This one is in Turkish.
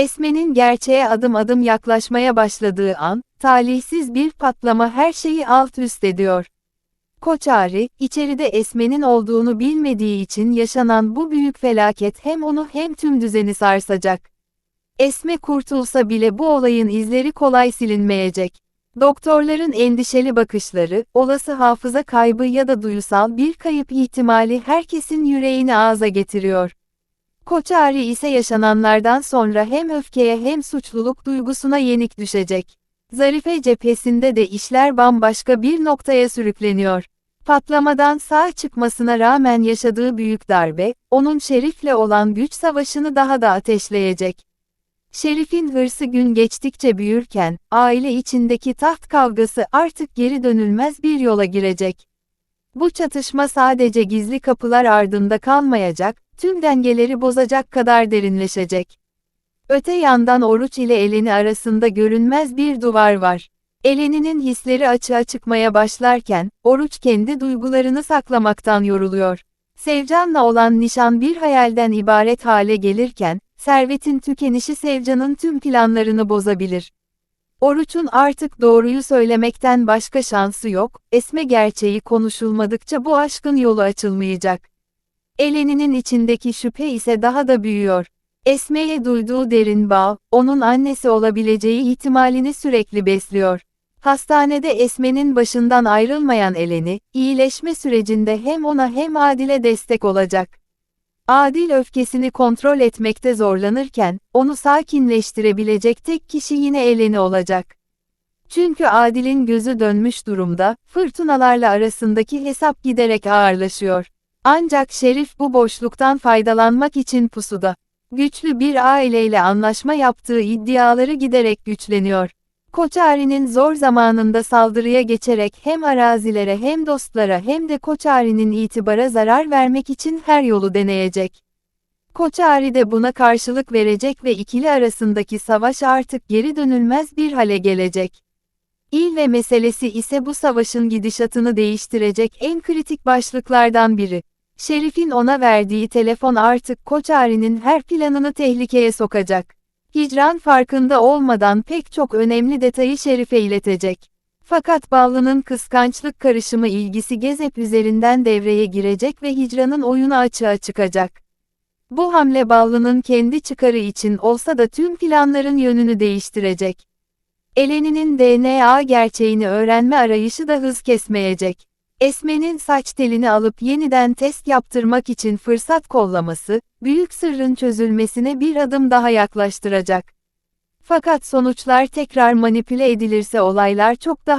Esme'nin gerçeğe adım adım yaklaşmaya başladığı an, talihsiz bir patlama her şeyi alt üst ediyor. Koçari, içeride Esme'nin olduğunu bilmediği için yaşanan bu büyük felaket hem onu hem tüm düzeni sarsacak. Esme kurtulsa bile bu olayın izleri kolay silinmeyecek. Doktorların endişeli bakışları, olası hafıza kaybı ya da duysal bir kayıp ihtimali herkesin yüreğini ağza getiriyor. Koçari ise yaşananlardan sonra hem öfkeye hem suçluluk duygusuna yenik düşecek. Zarife cephesinde de işler bambaşka bir noktaya sürükleniyor. Patlamadan sağ çıkmasına rağmen yaşadığı büyük darbe, onun Şerif'le olan güç savaşını daha da ateşleyecek. Şerif'in hırsı gün geçtikçe büyürken, aile içindeki taht kavgası artık geri dönülmez bir yola girecek. Bu çatışma sadece gizli kapılar ardında kalmayacak, tüm dengeleri bozacak kadar derinleşecek. Öte yandan Oruç ile Eleni arasında görünmez bir duvar var. Eleni'nin hisleri açığa çıkmaya başlarken, Oruç kendi duygularını saklamaktan yoruluyor. Sevcan'la olan nişan bir hayalden ibaret hale gelirken, servetin tükenişi Sevcan'ın tüm planlarını bozabilir. Oruç'un artık doğruyu söylemekten başka şansı yok, Esme gerçeği konuşulmadıkça bu aşkın yolu açılmayacak. Eleni'nin içindeki şüphe ise daha da büyüyor. Esme'ye duyduğu derin bağ, onun annesi olabileceği ihtimalini sürekli besliyor. Hastanede Esme'nin başından ayrılmayan Eleni, iyileşme sürecinde hem ona hem Adil'e destek olacak. Adil öfkesini kontrol etmekte zorlanırken, onu sakinleştirebilecek tek kişi yine Eleni olacak. Çünkü Adil'in gözü dönmüş durumda, fırtınalarla arasındaki hesap giderek ağırlaşıyor. Ancak Şerif bu boşluktan faydalanmak için pusuda. Güçlü bir aileyle anlaşma yaptığı iddiaları giderek güçleniyor. Koçari'nin zor zamanında saldırıya geçerek hem arazilere hem dostlara hem de Koçari'nin itibara zarar vermek için her yolu deneyecek. Koçari de buna karşılık verecek ve ikili arasındaki savaş artık geri dönülmez bir hale gelecek. İl ve meselesi ise bu savaşın gidişatını değiştirecek en kritik başlıklardan biri. Şerif'in ona verdiği telefon artık Koçari'nin her planını tehlikeye sokacak. Hicran farkında olmadan pek çok önemli detayı Şerif'e iletecek. Fakat Ballı'nın kıskançlık karışımı ilgisi Gezep üzerinden devreye girecek ve Hicran'ın oyunu açığa çıkacak. Bu hamle Ballı'nın kendi çıkarı için olsa da tüm planların yönünü değiştirecek. Eleni'nin DNA gerçeğini öğrenme arayışı da hız kesmeyecek. Esme'nin saç telini alıp yeniden test yaptırmak için fırsat kollaması, büyük sırrın çözülmesine bir adım daha yaklaştıracak. Fakat sonuçlar tekrar manipüle edilirse olaylar çok daha